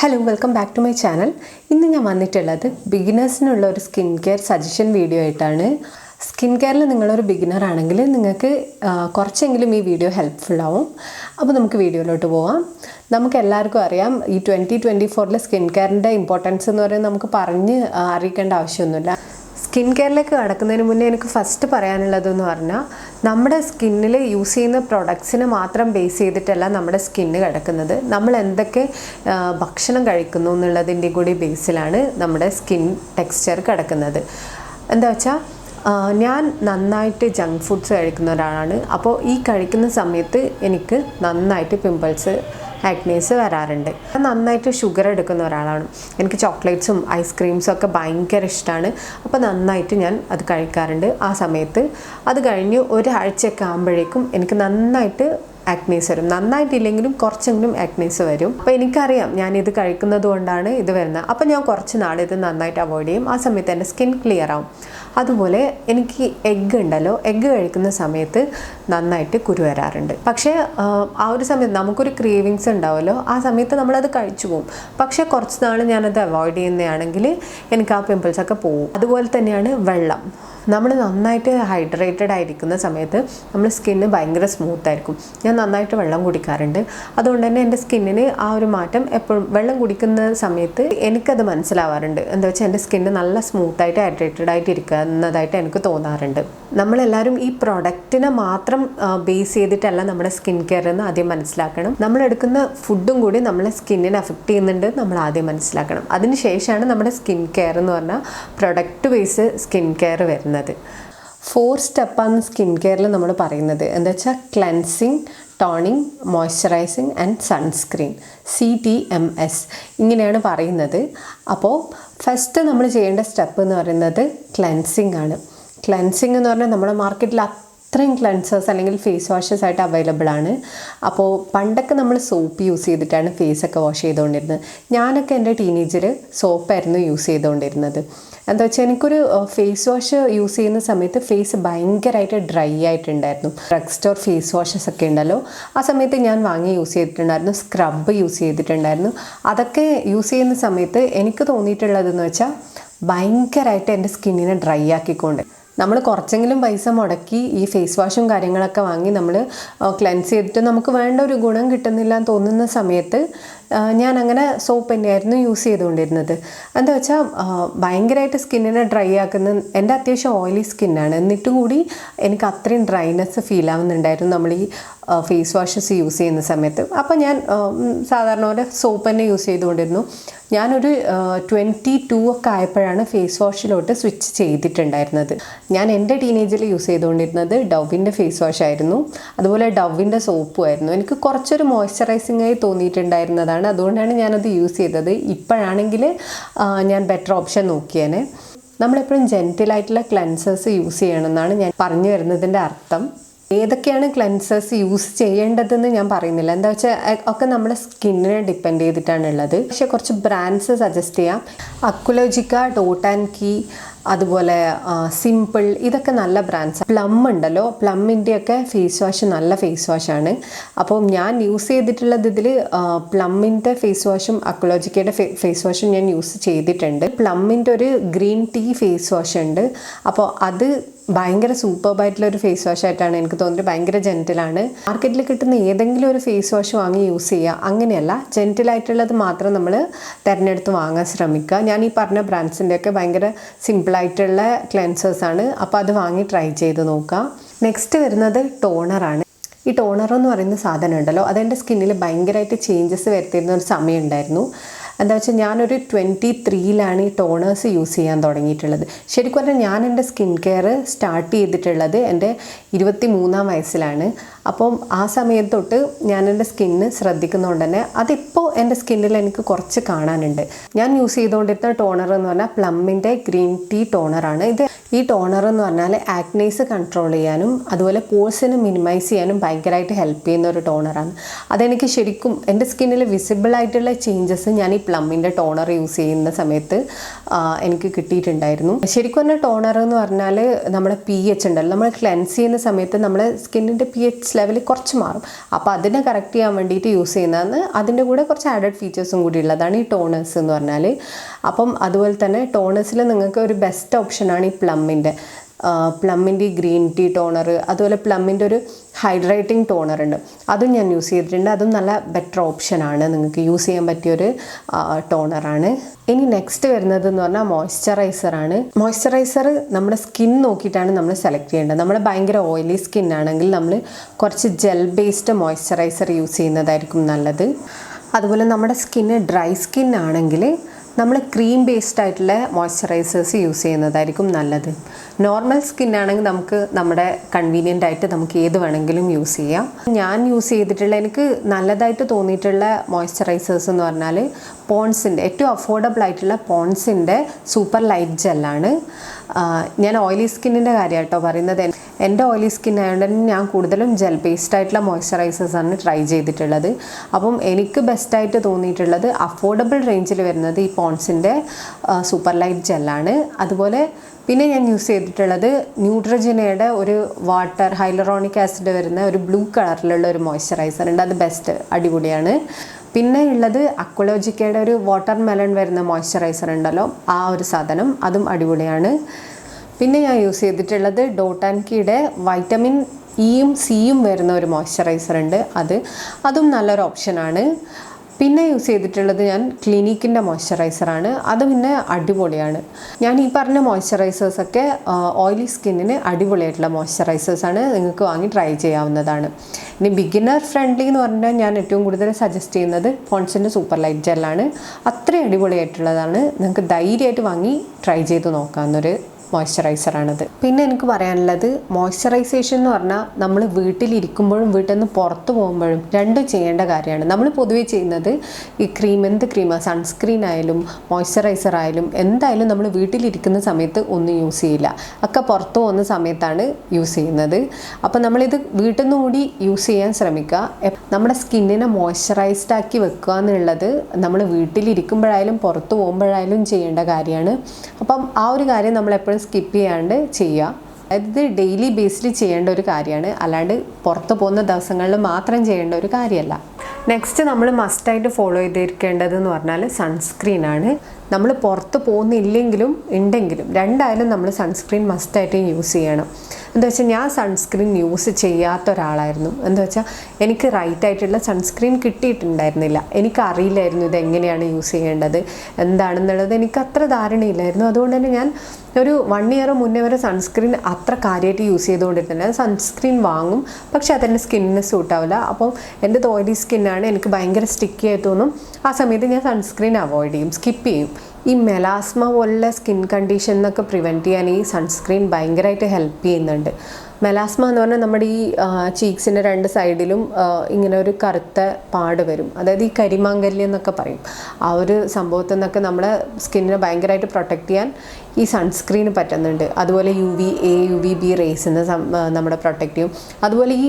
Hello welcome back to my channel ഇന്ന് ഞാൻ വന്നിട്ടുള്ളത് ബിഗിനേഴ്സിനുള്ള ഒരു സ്കിൻ കെയർ സജഷൻ വീഡിയോ ആയിട്ടാണ്. സ്കിൻ കെയറിൽ നിങ്ങളൊരു ബിഗിനർ ആണെങ്കിൽ നിങ്ങൾക്ക് കുറച്ചെങ്കിലും ഈ വീഡിയോ ഹെൽപ്ഫുൾ ആവും. അപ്പോൾ നമുക്ക് വീഡിയോയിലോട്ട് പോവാം. നമുക്ക് എല്ലാവർക്കും അറിയാം ഈ ട്വന്റി ട്വന്റി ഫോറിലെ സ്കിൻ കെയറിന്റെ ഇമ്പോർട്ടൻസ് എന്ന് പറയുന്നത് നമുക്ക് പറഞ്ഞ് അറിയിക്കേണ്ട ആവശ്യമൊന്നുമില്ല. സ്കിൻ കെയറിലേക്ക് കടക്കുന്നതിന് മുന്നേ എനിക്ക് ഫസ്റ്റ് പറയാനുള്ളതെന്ന് പറഞ്ഞാൽ നമ്മുടെ സ്കിന്നിൽ യൂസ് ചെയ്യുന്ന പ്രൊഡക്ട്സിനെ മാത്രം ബേസ് ചെയ്തിട്ടല്ല നമ്മുടെ സ്കിന്ന് കിടക്കുന്നത്. നമ്മൾ എന്തൊക്കെ ഭക്ഷണം കഴിക്കുന്നു എന്നുള്ളതിന്റെ കൂടി ബേസിലാണ് നമ്മുടെ സ്കിൻ ടെക്സ്ചർ കിടക്കുന്നത്. എന്താ വെച്ചാൽ ഞാൻ നന്നായിട്ട് ജങ്ക് ഫുഡ്സ് കഴിക്കുന്ന ഒരാളാണ്. അപ്പോൾ ഈ കഴിക്കുന്ന സമയത്ത് എനിക്ക് നന്നായിട്ട് പിമ്പിൾസ് ആക്നേസ് വരാറുണ്ട്. നന്നായിട്ട് ഷുഗർ എടുക്കുന്ന ഒരാളാണ്. എനിക്ക് ചോക്ലേറ്റ്സും ഐസ്ക്രീംസും ഒക്കെ ഭയങ്കര ഇഷ്ടമാണ് അപ്പോൾ നന്നായിട്ട് ഞാൻ അത് കഴിക്കാറുണ്ട്. ആ സമയത്ത് അത് കഴിഞ്ഞ് ഒരാഴ്ചയൊക്കെ ആകുമ്പോഴേക്കും എനിക്ക് നന്നായിട്ട് ആക്നേസ് വരും. നന്നായിട്ടില്ലെങ്കിലും കുറച്ചെങ്കിലും ആക്നേസ് വരും. അപ്പോൾ എനിക്കറിയാം ഞാൻ ഇത് കഴിക്കുന്നത് കൊണ്ടാണ് ഇത് വരുന്നത്. അപ്പോൾ ഞാൻ കുറച്ച് നാൾ ഇത് നന്നായിട്ട് അവോയ്ഡ് ചെയ്യും. ആ സമയത്ത് എന്റെ സ്കിൻ ക്ലിയർ ആവും. അതുപോലെ എനിക്ക് എഗ്ഗ് ഉണ്ടല്ലോ എഗ്ഗ് കഴിക്കുന്ന സമയത്ത് നന്നായിട്ട് കുരു വരാറുണ്ട്. പക്ഷേ ആ, ഒരു സമയത്ത് നമുക്കൊരു ക്രീവിങ്സ് ഉണ്ടാവുമല്ലോ ആ സമയത്ത് നമ്മളത് കഴിച്ചു പോകും. പക്ഷേ കുറച്ച് നാൾ ഞാനത് അവോയ്ഡ് ചെയ്യുന്നതാണെങ്കിൽ എനിക്ക് ആ പിമ്പിൾസ് ഒക്കെ പോകും അതുപോലെ തന്നെയാണ് വെള്ളം. നമ്മൾ നന്നായിട്ട് ഹൈഡ്രേറ്റഡ് ആയിരിക്കുന്ന സമയത്ത് നമ്മൾ സ്കിന്ന് ഭയങ്കര സ്മൂത്ത് ആയിരിക്കും. ഞാൻ നന്നായിട്ട് വെള്ളം കുടിക്കാറുണ്ട്. അതുകൊണ്ട് തന്നെ എന്റെ സ്കിന്നിന് ആ ഒരു മാറ്റം എപ്പോഴും വെള്ളം കുടിക്കുന്ന സമയത്ത് എനിക്കത് മനസ്സിലാവാറുണ്ട്. എന്താ വെച്ചാൽ എന്റെ സ്കിന്ന് നല്ല സ്മൂത്തായിട്ട് ഹൈഡ്രേറ്റഡ് ആയിട്ട് ഇരിക്കുന്നതായിട്ട് എനിക്ക് തോന്നാറുണ്ട്. നമ്മളെല്ലാവരും ഈ പ്രൊഡക്റ്റിനെ മാത്രം ബേസ് ചെയ്തിട്ടല്ല നമ്മുടെ സ്കിൻ കെയർ എന്ന് ആദ്യം മനസ്സിലാക്കണം. നമ്മളെടുക്കുന്ന ഫുഡും കൂടി നമ്മളെ സ്കിന്നിനെ അഫക്റ്റ് ചെയ്യുന്നുണ്ട് നമ്മൾ ആദ്യം മനസ്സിലാക്കണം. അതിനുശേഷമാണ് നമ്മുടെ സ്കിൻ കെയർ എന്ന് പറഞ്ഞാൽ പ്രൊഡക്റ്റ് ബേസ് സ്കിൻ കെയർ വരുന്നത്. ഫോർ സ്റ്റെപ്പാണ് സ്കിൻ കെയറിൽ നമ്മൾ പറയുന്നത്. എന്താ വെച്ചാൽ cleansing toning moisturizing and sunscreen C T M S ഇങ്ങനെയാണ് പറയുന്നത്. അപ്പോൾ ഫസ്റ്റ് നമ്മൾ ചെയ്യേണ്ട സ്റ്റെപ്പ് എന്ന് പറയുന്നത് ക്ലെൻസിങ് ആണ്. ക്ലെൻസിങ് എന്ന് പറഞ്ഞാൽ നമ്മുടെ മാർക്കറ്റിൽ അത്രയും ക്ലൻസേഴ്സ് അല്ലെങ്കിൽ ഫേസ് വാഷസ് ആയിട്ട് അവൈലബിൾ ആണ്. അപ്പോൾ പണ്ടൊക്കെ നമ്മൾ സോപ്പ് യൂസ് ചെയ്തിട്ടാണ് ഫേസ് ഒക്കെ വാഷ് ചെയ്തുകൊണ്ടിരുന്നത് ഞാനൊക്കെ എന്റെ ടീനേജിൽ സോപ്പായിരുന്നു യൂസ് ചെയ്തുകൊണ്ടിരുന്നത് എന്താ വെച്ചാൽ എനിക്കൊരു ഫേസ് വാഷ് യൂസ് ചെയ്യുന്ന സമയത്ത് ഫേസ് ഭയങ്കരമായിട്ട് ഡ്രൈ ആയിട്ടുണ്ടായിരുന്നു. ഡ്രഗ് സ്റ്റോർ ഫേസ് വാഷസ് ഒക്കെ ഉണ്ടല്ലോ. ആ സമയത്ത് ഞാൻ വാങ്ങി യൂസ് ചെയ്തിട്ടുണ്ടായിരുന്നു. സ്ക്രബ് യൂസ് ചെയ്തിട്ടുണ്ടായിരുന്നു. അതൊക്കെ യൂസ് ചെയ്യുന്ന സമയത്ത് എനിക്ക് തോന്നിയിട്ടുള്ളതെന്ന് വെച്ചാൽ ഭയങ്കരമായിട്ട് എന്റെ സ്കിന്നിനെ ഡ്രൈ ആക്കിക്കൊണ്ട് നമ്മൾ കുറച്ചെങ്കിലും പൈസ മുടക്കി ഈ ഫേസ് വാഷും കാര്യങ്ങളൊക്കെ വാങ്ങി നമ്മൾ ക്ലെൻസ് ചെയ്തിട്ട് നമുക്ക് വേണ്ട ഒരു ഗുണം കിട്ടുന്നില്ല എന്ന് തോന്നുന്ന സമയത്ത് ഞാൻ അങ്ങനെ സോപ്പ് തന്നെയായിരുന്നു യൂസ് ചെയ്തുകൊണ്ടിരുന്നത്. എന്താ വെച്ചാൽ ഭയങ്കരമായിട്ട് സ്കിന്നിനെ ഡ്രൈ ആക്കുന്ന എന്റെ അത്യാവശ്യം ഓയിലി സ്കിന്നാണ് എന്നിട്ടും കൂടി എനിക്ക് അത്രയും ഡ്രൈനെസ് ഫീൽ ആവുന്നുണ്ടായിരുന്നു നമ്മൾ ഈ ഫേസ് വാഷസ് യൂസ് ചെയ്യുന്ന സമയത്ത്. അപ്പോൾ ഞാൻ സാധാരണ പോലെ സോപ്പ് തന്നെ യൂസ് ചെയ്തുകൊണ്ടിരുന്നു. ഞാനൊരു ട്വന്റി ടു ഒക്കെ ആയപ്പോഴാണ് ഫേസ് വാഷിലോട്ട് സ്വിച്ച് ചെയ്തിട്ടുണ്ടായിരുന്നത്. ഞാൻ എന്റെ ടീനേജിൽ യൂസ് ചെയ്തുകൊണ്ടിരുന്നത് ഡവിന്റെ ഫേസ് വാഷ് ആയിരുന്നു. അതുപോലെ ഡവിന്റെ സോപ്പും ആയിരുന്നു. എനിക്ക് കുറച്ചൊരു മോയ്സ്ചറൈസിംഗ് ആയി തോന്നിയിട്ടുണ്ടായിരുന്നതാണ് അതുകൊണ്ടാണ് ഞാനത് യൂസ് ചെയ്തത്. ഇപ്പോഴാണെങ്കിൽ ഞാൻ ബെറ്റർ ഓപ്ഷൻ നോക്കിയേനെ. നമ്മളെപ്പോഴും ജെന്റിലായിട്ടുള്ള ക്ലെൻസേഴ്സ് യൂസ് ചെയ്യണമെന്നാണ് ഞാൻ പറഞ്ഞു വരുന്നതിന്റെ അർത്ഥം. ഏതൊക്കെയാണ് ക്ലെൻസേഴ്സ് യൂസ് ചെയ്യേണ്ടതെന്ന് ഞാൻ പറയുന്നില്ല. എന്താ വെച്ചാൽ ഒക്കെ നമ്മുടെ സ്കിന്നിനെ ഡിപ്പെൻഡ് ചെയ്തിട്ടാണ് ഉള്ളത്. പക്ഷേ കുറച്ച് ബ്രാൻഡ്സ് സജസ്റ്റ് ചെയ്യാം. അക്കുലോജിക്ക ഡോട്ട് ആൻഡ് കീ അതുപോലെ സിമ്പിൾ ഇതൊക്കെ നല്ല ബ്രാൻഡ്സ് പ്ലം ഉണ്ടല്ലോ. പ്ലമ്മിന്റെ ഒക്കെ ഫേസ് വാഷ് നല്ല ഫേസ് വാഷാണ് അപ്പോൾ ഞാൻ യൂസ് ചെയ്തിട്ടുള്ളത് ഇതിൽ പ്ലമ്മിന്റെ ഫേസ് വാഷും അക്കോളജിക്കയുടെ ഫേസ് വാഷും ഞാൻ യൂസ് ചെയ്തിട്ടുണ്ട്. പ്ലമ്മിന്റെ ഒരു ഗ്രീൻ ടീ ഫേസ് വാഷ് ഉണ്ട്. അപ്പോൾ അത് ഭയങ്കര സൂപ്പർബായിട്ടുള്ള ഒരു ഫേസ് വാഷ് ആയിട്ടാണ് എനിക്ക് തോന്നുന്നത്. ഭയങ്കര ജെന്റലാണ് മാർക്കറ്റിൽ കിട്ടുന്ന ഏതെങ്കിലും ഒരു ഫേസ് വാഷ് വാങ്ങി യൂസ് ചെയ്യുക അങ്ങനെയല്ല. ജെന്റലായിട്ടുള്ളത് മാത്രം നമ്മൾ തിരഞ്ഞെടുത്ത് വാങ്ങാൻ ശ്രമിക്കുക. ഞാൻ ഈ പറഞ്ഞ ബ്രാൻഡ്സിന്റെ ഒക്കെ ഭയങ്കര സിമ്പിളായിട്ടുള്ള ക്ലെൻസേഴ്സ് ആണ്. അപ്പോൾ അത് വാങ്ങി ട്രൈ ചെയ്ത് നോക്കുക. നെക്സ്റ്റ് വരുന്നത് ടോണറാണ് ഈ ടോണർ എന്ന് പറയുന്ന സാധനം ഉണ്ടല്ലോ അതെന്റെ സ്കിന്നിൽ ഭയങ്കരമായിട്ട് ചേഞ്ചസ് വരുത്തിയിരുന്ന ഒരു സമയം ഉണ്ടായിരുന്നു. എന്താ വെച്ചാൽ ഞാനൊരു ട്വന്റി ത്രീയിലാണ് ഈ ടോണേഴ്സ് യൂസ് ചെയ്യാൻ തുടങ്ങിയിട്ടുള്ളത്. ശരിക്കും പറഞ്ഞാൽ ഞാൻ എന്റെ സ്കിൻ കെയർ സ്റ്റാർട്ട് ചെയ്തിട്ടുള്ളത് എന്റെ ഇരുപത്തി മൂന്നാം വയസ്സിലാണ്. അപ്പം ആ സമയത്ത് തൊട്ട് ഞാൻ എന്റെ സ്കിന്ന് ശ്രദ്ധിക്കുന്നതുകൊണ്ട് തന്നെ അതിപ്പോൾ എന്റെ സ്കിന്നിൽ എനിക്ക് കുറച്ച് കാണാനുണ്ട്. ഞാൻ യൂസ് ചെയ്തുകൊണ്ടിരുന്ന ടോണർ എന്ന് പറഞ്ഞാൽ പ്ലമ്മിന്റെ ഗ്രീൻ ടീ ടോണറാണ് ഇത് ഈ ടോണർ എന്ന് പറഞ്ഞാൽ ആക്നൈസ് കൺട്രോൾ ചെയ്യാനും അതുപോലെ പോഴ്സിനെ മിനിമൈസ് ചെയ്യാനും ഭയങ്കരമായിട്ട് ഹെൽപ്പ് ചെയ്യുന്ന ഒരു ടോണറാണ് അതെനിക്ക് ശരിക്കും എന്റെ സ്കിന്നിൽ വിസിബിൾ ആയിട്ടുള്ള ചേഞ്ചസ് ഞാൻ ഈ പ്ലമ്മിന്റെ ടോണർ യൂസ് ചെയ്യുന്ന സമയത്ത് എനിക്ക് കിട്ടിയിട്ടുണ്ടായിരുന്നു. ശരിക്കും പറഞ്ഞാൽ ടോണർ എന്ന് പറഞ്ഞാൽ നമ്മുടെ പി എച്ച് ഉണ്ടല്ലോ നമ്മൾ ക്ലെൻസ് ചെയ്യുന്ന സമയത്ത് നമ്മുടെ സ്കിന്നിന്റെ പി എച്ച് ലെവൽ കുറച്ച് മാറും. അപ്പോൾ അതിനെ കറക്റ്റ് ചെയ്യാൻ വേണ്ടിയിട്ട് യൂസ് ചെയ്യുന്നതാണ്. അതിന്റെ കൂടെ കുറച്ച് ആഡഡ് ഫീച്ചേഴ്സും കൂടി ഉള്ളതാണ് ഈ ടോണേഴ്സ് എന്ന് പറഞ്ഞാൽ അപ്പം അതുപോലെ തന്നെ ടോണേഴ്സിൽ നിങ്ങൾക്ക് ഒരു ബെസ്റ്റ് ഓപ്ഷനാണ് ഈ പ്ലമ്മിന്റെ പ്ലമ്മിന്റെ ഈ ഗ്രീൻ ടീ ടോണർ അതുപോലെ പ്ലമ്മിന്റെ ഒരു ഹൈഡ്രേറ്റിംഗ് ടോണർ ഉണ്ട്. അതും ഞാൻ യൂസ് ചെയ്തിട്ടുണ്ട്. അതും നല്ല ബെറ്റർ ഓപ്ഷനാണ് നിങ്ങൾക്ക് യൂസ് ചെയ്യാൻ പറ്റിയൊരു ടോണറാണ് ഇനി നെക്സ്റ്റ് വരുന്നത് എന്ന് പറഞ്ഞാൽ മോയ്സ്ചറൈസറാണ് മോയ്സ്ചറൈസർ നമ്മുടെ സ്കിൻ നോക്കിയിട്ടാണ് നമ്മൾ സെലക്ട് ചെയ്യേണ്ടത്. നമ്മൾ ഭയങ്കര ഓയിലി സ്കിൻ ആണെങ്കിൽ നമ്മൾ കുറച്ച് ജെൽ ബേസ്ഡ് മോയ്സ്ചറൈസർ യൂസ് ചെയ്യുന്നതായിരിക്കും നല്ലത്. അതുപോലെ നമ്മുടെ സ്കിന്ന് ഡ്രൈ സ്കിൻ ആണെങ്കിൽ നമ്മൾ ക്രീം ബേസ്ഡ് ആയിട്ടുള്ള മോയ്സ്ചറൈസേഴ്സ് യൂസ് ചെയ്യുന്നതായിരിക്കും നല്ലത്. നോർമൽ സ്കിൻ ആണെങ്കിൽ നമുക്ക് നമ്മുടെ കൺവീനിയന്റ് ആയിട്ട് നമുക്ക് ഏത് വേണമെങ്കിലും യൂസ് ചെയ്യാം. ഞാൻ യൂസ് ചെയ്തിട്ടുള്ള എനിക്ക് നല്ലതായിട്ട് തോന്നിയിട്ടുള്ള മോയ്സ്ചറൈസേഴ്സ് എന്ന് പറഞ്ഞാൽ പോൺസിന്റെ ഏറ്റവും അഫോർഡബിൾ ആയിട്ടുള്ള പോൺസിന്റെ സൂപ്പർ ലൈറ്റ് ജെല്ലാണ് ഞാൻ ഓയിലി സ്കിന്നിന്റെ കാര്യം കേട്ടോ പറയുന്നത്. എന്റെ ഓയിലി സ്കിൻ ആയതുകൊണ്ട് തന്നെ ഞാൻ കൂടുതലും ജെൽ ബേസ്ഡ് ആയിട്ടുള്ള മോയ്സ്ചറൈസേഴ്സ് ആണ് ട്രൈ ചെയ്തിട്ടുള്ളത്. അപ്പം എനിക്ക് ബെസ്റ്റായിട്ട് തോന്നിയിട്ടുള്ളത് അഫോർഡബിൾ റേഞ്ചിൽ വരുന്നത് ഈ പോൺസിന്റെ സൂപ്പർ ലൈറ്റ് ജെല്ലാണ് അതുപോലെ പിന്നെ ഞാൻ യൂസ് ചെയ്തിട്ടുള്ളത് ന്യൂട്രജനയുടെ ഒരു വാട്ടർ ഹൈലറോണിക് ആസിഡ് വരുന്ന ഒരു ബ്ലൂ കളറിലുള്ള ഒരു മോയ്സ്ചറൈസർ ഉണ്ട്. അത് ബെസ്റ്റ് അടിപൊളിയാണ്. പിന്നെ ഉള്ളത് അക്വലോജിക്കയുടെ ഒരു വാട്ടർ മെലൺ വരുന്ന മോയ്സ്ചറൈസർ ഉണ്ടല്ലോ ആ ഒരു സാധനം അതും അടിപൊളിയാണ്. പിന്നെ ഞാൻ യൂസ് ചെയ്തിട്ടുള്ളത് ഡോട്ട് ആൻഡ് കീയുടെ വൈറ്റമിൻ ഇയും സിയും വരുന്ന ഒരു മോയ്സ്ചറൈസർ ഉണ്ട് അത്. അതും നല്ലൊരു ഓപ്ഷനാണ് പിന്നെ യൂസ് ചെയ്തിട്ടുള്ളത് ഞാൻ ക്ലിനിക്കിന്റെ മോയ്സ്ചറൈസറാണ്. അത് പിന്നെ അടിപൊളിയാണ്. ഞാൻ ഈ പറഞ്ഞ മോയ്സ്ചറൈസേഴ്സൊക്കെ ഓയിലി സ്കിന്നിന് അടിപൊളിയായിട്ടുള്ള മോയ്സ്ചറൈസേഴ്സാണ് നിങ്ങൾക്ക് വാങ്ങി ട്രൈ ചെയ്യാവുന്നതാണ്. ഇനി ബിഗിനർ ഫ്രണ്ട്ലി എന്ന് പറഞ്ഞാൽ ഞാൻ ഏറ്റവും കൂടുതൽ സജസ്റ്റ് ചെയ്യുന്നത് പോൺസിന്റെ സൂപ്പർ ലൈറ്റ് ജെല്ലാണ് അത്രയും അടിപൊളിയായിട്ടുള്ളതാണ്. നിങ്ങൾക്ക് ധൈര്യമായിട്ട് വാങ്ങി ട്രൈ ചെയ്ത് നോക്കാവുന്നൊരു മോയ്സ്ചറൈസറാണത് പിന്നെ എനിക്ക് പറയാനുള്ളത് മോയ്സ്ചറൈസേഷൻ എന്ന് പറഞ്ഞാൽ നമ്മൾ വീട്ടിലിരിക്കുമ്പോഴും വീട്ടിൽ നിന്ന് പുറത്ത് പോകുമ്പോഴും രണ്ടും ചെയ്യേണ്ട കാര്യമാണ്. നമ്മൾ പൊതുവേ ചെയ്യുന്നത് ഈ ക്രീം എന്ത് ക്രീമാണ് സൺസ്ക്രീൻ ആയാലും മോയ്സ്ചറൈസർ ആയാലും എന്തായാലും നമ്മൾ വീട്ടിലിരിക്കുന്ന സമയത്ത് ഒന്നും യൂസ് ചെയ്യില്ല. ഒക്കെ പുറത്ത് പോകുന്ന സമയത്താണ് യൂസ് ചെയ്യുന്നത്. അപ്പോൾ നമ്മളിത് വീട്ടിൽ നിന്ന് കൂടി യൂസ് ചെയ്യാൻ ശ്രമിക്കുക. നമ്മുടെ സ്കിന്നിനെ മോയ്സ്ചറൈസ്ഡ് ആക്കി വെക്കുക എന്നുള്ളത് നമ്മൾ വീട്ടിലിരിക്കുമ്പോഴായാലും പുറത്ത് പോകുമ്പോഴായാലും ചെയ്യേണ്ട കാര്യമാണ്. അപ്പം ആ ഒരു കാര്യം നമ്മൾ എപ്പോഴും സ്കിപ്പ് ചെയ്യാണ്ട് ചെയ്യുക അതായത് ഡെയിലി ബേസിൽ ചെയ്യേണ്ട ഒരു കാര്യമാണ്. അല്ലാണ്ട് പുറത്ത് പോകുന്ന ദിവസങ്ങളിൽ മാത്രം ചെയ്യേണ്ട ഒരു കാര്യമല്ല. നെക്സ്റ്റ് നമ്മൾ മസ്റ്റായിട്ട് ഫോളോ ചെയ്തിരിക്കേണ്ടത് എന്ന് പറഞ്ഞാൽ സൺസ്ക്രീൻ ആണ്. നമ്മൾ പുറത്ത് പോകുന്നില്ലെങ്കിലും ഉണ്ടെങ്കിലും രണ്ടായാലും നമ്മൾ സൺസ്ക്രീൻ മസ്റ്റായിട്ട് യൂസ് ചെയ്യണം. എന്താ വെച്ചാൽ ഞാൻ സൺസ്ക്രീൻ യൂസ് ചെയ്യാത്ത ഒരാളായിരുന്നു എന്താ വെച്ചാൽ എനിക്ക് റൈറ്റ് ആയിട്ടുള്ള സൺസ്ക്രീൻ കിട്ടിയിട്ടുണ്ടായിരുന്നില്ല. എനിക്കറിയില്ലായിരുന്നു ഇത് എങ്ങനെയാണ് യൂസ് ചെയ്യേണ്ടത് എന്താണെന്നുള്ളത്. എനിക്ക് അത്ര ധാരണയില്ലായിരുന്നു. അതുകൊണ്ട് തന്നെ ഞാൻ ഒരു വൺ ഇയർ മുന്നേ വരെ സൺസ്ക്രീൻ അത്ര കാര്യമായിട്ട് യൂസ് ചെയ്തുകൊണ്ടിരുന്നില്ല. സൺസ്ക്രീൻ വാങ്ങും പക്ഷെ അതെന്റെ സ്കിന്നിന് സൂട്ടാവില്ല അപ്പോൾ എന്റെ തോലി സ്കിന്നാണ് എനിക്ക് ഭയങ്കര സ്റ്റിക്കി ആയി തോന്നും. ആ സമയത്ത് ഞാൻ സൺസ്ക്രീൻ അവോയ്ഡ് ചെയ്യും സ്കിപ്പ് ചെയ്യും. ഈ മെലാസ്മ പോലുള്ള സ്കിൻ കണ്ടീഷൻ എന്നൊക്കെ പ്രിവെന്റ് ചെയ്യാൻ ഈ സൺസ്ക്രീൻ ഭയങ്കരമായിട്ട് ഹെൽപ്പ് ചെയ്യുന്നുണ്ട്. മെലാസ്മ എന്ന് പറഞ്ഞാൽ നമ്മുടെ ഈ ചീക്സിന്റെ രണ്ട് സൈഡിലും ഇങ്ങനെ ഒരു കറുത്ത പാട് വരും. അതായത് ഈ കരിമാങ്കല്യം എന്നൊക്കെ പറയും. ആ ഒരു സംഭവത്തിൽ നിന്നൊക്കെ നമ്മുടെ സ്കിന്നിനെ ഭയങ്കരമായിട്ട് പ്രൊട്ടക്റ്റ് ചെയ്യാൻ ഈ സൺസ്ക്രീന് പറ്റുന്നുണ്ട്. അതുപോലെ U V A U V B റേസിന് നമ്മുടെ പ്രൊട്ടക്റ്റ് ചെയ്യും. അതുപോലെ ഈ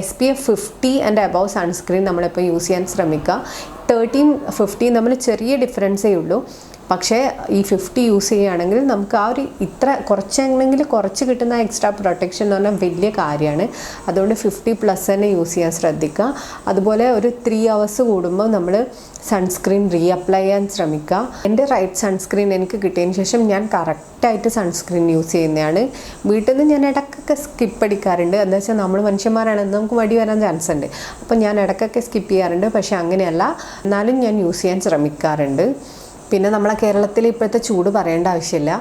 S P F fifty and above sunscreen നമ്മളിപ്പോൾ യൂസ് ചെയ്യാൻ ശ്രമിക്കുക. തേർട്ടീൻ ഫിഫ്റ്റീൻ തമ്മിൽ ചെറിയ ഡിഫറൻസേ ഉള്ളൂ പക്ഷേ ഈ ഫിഫ്റ്റി യൂസ് ചെയ്യുകയാണെങ്കിൽ നമുക്ക് ആ ഒരു ഇത്ര കുറച്ചെങ്കിലും കുറച്ച് കിട്ടുന്ന എക്സ്ട്രാ പ്രൊട്ടക്ഷൻ എന്ന് പറഞ്ഞാൽ വലിയ കാര്യമാണ്. അതുകൊണ്ട് ഫിഫ്റ്റി പ്ലസ് തന്നെ യൂസ് ചെയ്യാൻ ശ്രദ്ധിക്കുക. അതുപോലെ ഒരു ത്രീ അവേഴ്സ് കൂടുമ്പോൾ നമ്മൾ സൺസ്ക്രീൻ റീഅപ്ലൈ ചെയ്യാൻ ശ്രമിക്കുക. എന്റെ റൈറ്റ് സൺസ്ക്രീൻ എനിക്ക് കിട്ടിയതിന് ശേഷം ഞാൻ കറക്റ്റായിട്ട് സൺസ്ക്രീൻ യൂസ് ചെയ്യുന്നതാണ്. വീട്ടിൽ നിന്ന് ഞാൻ ഇടയ്ക്കൊക്കെ സ്കിപ്പ് അടിക്കാറുണ്ട്. എന്താ വെച്ചാൽ നമ്മൾ മനുഷ്യന്മാരാണ് നമുക്ക് മടി വരാൻ ചാൻസ് ഉണ്ട്. അപ്പോൾ ഞാൻ ഇടയ്ക്കൊക്കെ സ്കിപ്പ് ചെയ്യാറുണ്ട്. പക്ഷേ അങ്ങനെയല്ല. എന്നാലും ഞാൻ യൂസ് ചെയ്യാൻ ശ്രമിക്കാറുണ്ട്. പിന്നെ നമ്മളെ കേരളത്തിൽ ഇപ്പോഴത്തെ ചൂട് പറയേണ്ട ആവശ്യമില്ല.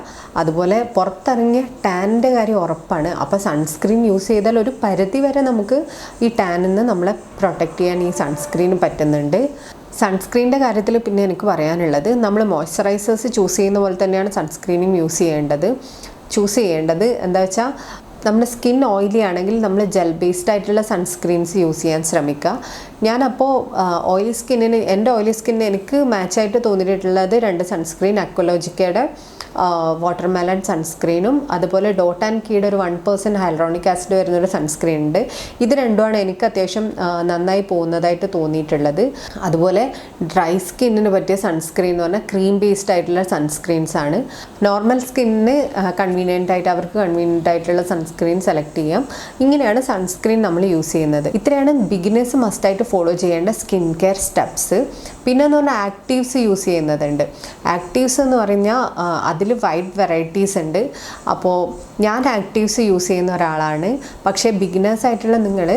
അതുപോലെ പുറത്തിറങ്ങിയ ടാനിന്റെ കാര്യം ഉറപ്പാണ്. അപ്പോൾ സൺസ്ക്രീൻ യൂസ് ചെയ്താൽ ഒരു പരിധി വരെ നമുക്ക് ഈ ടാനിൽ നിന്ന് നമ്മളെ പ്രൊട്ടക്റ്റ് ചെയ്യാൻ ഈ സൺസ്ക്രീന് പറ്റുന്നുണ്ട്. സൺസ്ക്രീനിന്റെ കാര്യത്തിൽ പിന്നെ എനിക്ക് പറയാനുള്ളത് നമ്മൾ മോയ്സ്ചറൈസേഴ്സ് ചൂസ് ചെയ്യുന്ന പോലെ തന്നെയാണ് സൺസ്ക്രീനും യൂസ് ചെയ്യേണ്ടത്. ചൂസ് ചെയ്യേണ്ടത് എന്താ വെച്ചാൽ നമ്മുടെ സ്കിൻ ഓയിലി ആണെങ്കിൽ നമ്മൾ ജെൽ ബേസ്ഡ് ആയിട്ടുള്ള സൺസ്ക്രീൻസ് യൂസ് ചെയ്യാൻ ശ്രമിക്കുക. ഞാനപ്പോൾ ഓയിലി സ്കിന്നിന് എന്റെ ഓയിലി സ്കിന്നിന് എനിക്ക് മാച്ചായിട്ട് തോന്നിയിട്ടുള്ളത് രണ്ട് സൺസ്ക്രീൻ അക്വലോജിക്കയുടെ വാട്ടർമെലൺ സൺസ്ക്രീനും അതുപോലെ ഡോട്ട് ആൻഡ് കീയുടെ ഒരു വൺ പേഴ്സന്റ് ഹൈലറോണിക് ആസിഡ് വരുന്നൊരു സൺസ്ക്രീൻ ഉണ്ട്. ഇത് രണ്ടുമാണ് എനിക്ക് അത്യാവശ്യം നന്നായി പോകുന്നതായിട്ട് തോന്നിയിട്ടുള്ളത്. അതുപോലെ ഡ്രൈ സ്കിന്നിന് പറ്റിയ സൺസ്ക്രീൻ എന്ന് പറഞ്ഞാൽ ക്രീം ബേസ്ഡ് ആയിട്ടുള്ള സൺസ്ക്രീൻസ് ആണ്. നോർമൽ സ്കിന്നിന് കൺവീനിയന്റ് ആയിട്ട് അവർക്ക് കൺവീനിയന്റ് ആയിട്ടുള്ള സൺസ്ക്രീൻ സെലക്ട് ചെയ്യാം. ഇങ്ങനെയാണ് സൺസ്ക്രീൻ നമ്മൾ യൂസ് ചെയ്യുന്നത്. ഇത്രയാണ് ബിഗിനേഴ്സ് മസ്റ്റായിട്ട് ഫോളോ ചെയ്യേണ്ട സ്കിൻ കെയർ സ്റ്റെപ്സ് പിന്നെ എന്ന് പറഞ്ഞാൽ ആക്റ്റീവ്സ് യൂസ് ചെയ്യുന്നതുണ്ട്. ആക്റ്റീവ്സ് എന്ന് പറഞ്ഞാൽ അതിൽ വൈഡ് വെറൈറ്റീസ് ഉണ്ട്. അപ്പോൾ ഞാൻ ആക്റ്റീവ്സ് യൂസ് ചെയ്യുന്ന ഒരാളാണ്. പക്ഷേ ബിഗിനേഴ്സ് ആയിട്ടുള്ള നിങ്ങൾ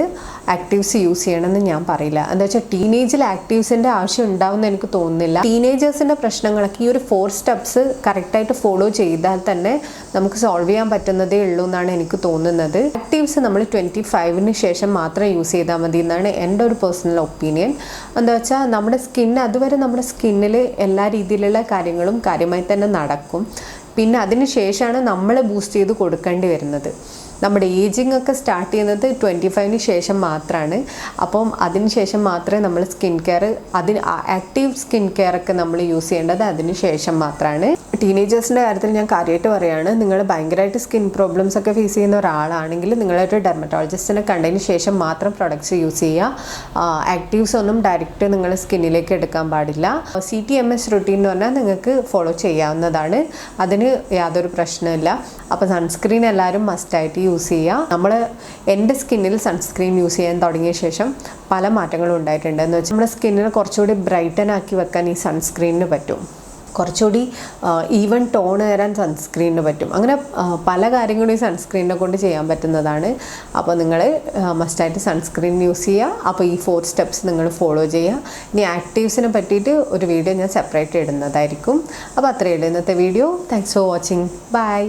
ആക്റ്റീവ്സ് യൂസ് ചെയ്യണമെന്ന് ഞാൻ പറയില്ല. എന്താ വെച്ചാൽ ടീനേജിൽ ആക്റ്റീവ്സിന്റെ ആവശ്യം ഉണ്ടാവുമെന്ന് എനിക്ക് തോന്നുന്നില്ല. ടീനേജേഴ്സിന്റെ പ്രശ്നങ്ങളൊക്കെ ഈ ഒരു ഫോർ സ്റ്റെപ്സ് കറക്റ്റായിട്ട് ഫോളോ ചെയ്താൽ തന്നെ നമുക്ക് സോൾവ് ചെയ്യാൻ പറ്റുന്നതേ ഉള്ളൂ എന്നാണ് എനിക്ക് തോന്നുന്നത്. ആക്റ്റീവ്സ് നമ്മൾ ട്വന്റി ഫൈവിന് ശേഷം മാത്രം യൂസ് ചെയ്താൽ മതി എന്നാണ് എന്റെ ഒരു പേഴ്സണൽ ഒപ്പീനിയൻ എന്താ വെച്ചാൽ നമ്മുടെ സ്കിൻ അതുവരെ നമ്മുടെ സ്കിന്നിൽ എല്ലാ രീതിയിലുള്ള കാര്യങ്ങളും കാര്യമായി തന്നെ നടക്കും. പിന്നെ അതിന് ശേഷമാണ് നമ്മൾ ബൂസ്റ്റ് ചെയ്ത് കൊടുക്കേണ്ടി വരുന്നത്. നമ്മുടെ ഏജിങ് ഒക്കെ സ്റ്റാർട്ട് ചെയ്യുന്നത് ട്വന്റി ഫൈവിന് ശേഷം മാത്രമാണ് അപ്പം അതിന് ശേഷം മാത്രമേ നമ്മൾ സ്കിൻ കെയർ അതിന് ആക്റ്റീവ് സ്കിൻ കെയർ ഒക്കെ നമ്മൾ യൂസ് ചെയ്യേണ്ടത് അതിന് ശേഷം മാത്രമാണ് ടീനേജേഴ്സിന്റെ കാര്യത്തിൽ ഞാൻ കാര്യമായിട്ട് പറയുകയാണ്. നിങ്ങൾ ഭയങ്കരമായിട്ട് സ്കിൻ പ്രോബ്ലംസ് ഒക്കെ ഫേസ് ചെയ്യുന്ന ഒരാളാണെങ്കിൽ നിങ്ങളൊരു ഡെർമറ്റോളജിസ്റ്റിനെ കണ്ടതിന് ശേഷം മാത്രം പ്രൊഡക്ട്സ് യൂസ് ചെയ്യുക. ആക്റ്റീവ്സ് ഒന്നും ഡയറക്റ്റ് നിങ്ങൾ സ്കിന്നിലേക്ക് എടുക്കാൻ പാടില്ല. C T M S routine എന്ന് പറഞ്ഞാൽ നിങ്ങൾക്ക് ഫോളോ ചെയ്യാവുന്നതാണ്. അതിന് യാതൊരു പ്രശ്നമില്ല അപ്പോൾ സൺസ്ക്രീൻ എല്ലാവരും മസ്റ്റായിട്ട് യൂസ് ചെയ്യുക. നമ്മൾ എന്റെ സ്കിന്നിൽ സൺസ്ക്രീൻ യൂസ് ചെയ്യാൻ തുടങ്ങിയ ശേഷം പല മാറ്റങ്ങളും ഉണ്ടായിട്ടുണ്ട്. എന്ന് വെച്ചാൽ നമ്മുടെ സ്കിന്നിനെ കുറച്ചുകൂടി ബ്രൈറ്റൻ ആക്കി വെക്കാൻ ഈ സൺസ്ക്രീനിന് പറ്റും. കുറച്ചുകൂടി ഈവൻ ടോൺ തരാൻ സൺസ്ക്രീനിന് പറ്റും. അങ്ങനെ പല കാര്യങ്ങളും ഈ സൺസ്ക്രീനിനെ കൊണ്ട് ചെയ്യാൻ പറ്റുന്നതാണ്. അപ്പോൾ നിങ്ങൾ മസ്റ്റായിട്ട് സൺസ്ക്രീൻ യൂസ് ചെയ്യുക അപ്പോൾ ഈ ഫോർ സ്റ്റെപ്സ് നിങ്ങൾ ഫോളോ ചെയ്യുക ഇനി ആക്റ്റീവ്സിനെ പറ്റിയിട്ട് ഒരു വീഡിയോ ഞാൻ സെപ്പറേറ്റ് ഇടുന്നതായിരിക്കും. അപ്പോൾ അത്രയേ ഉള്ളൂ ഇന്നത്തെ video thanks for watching bye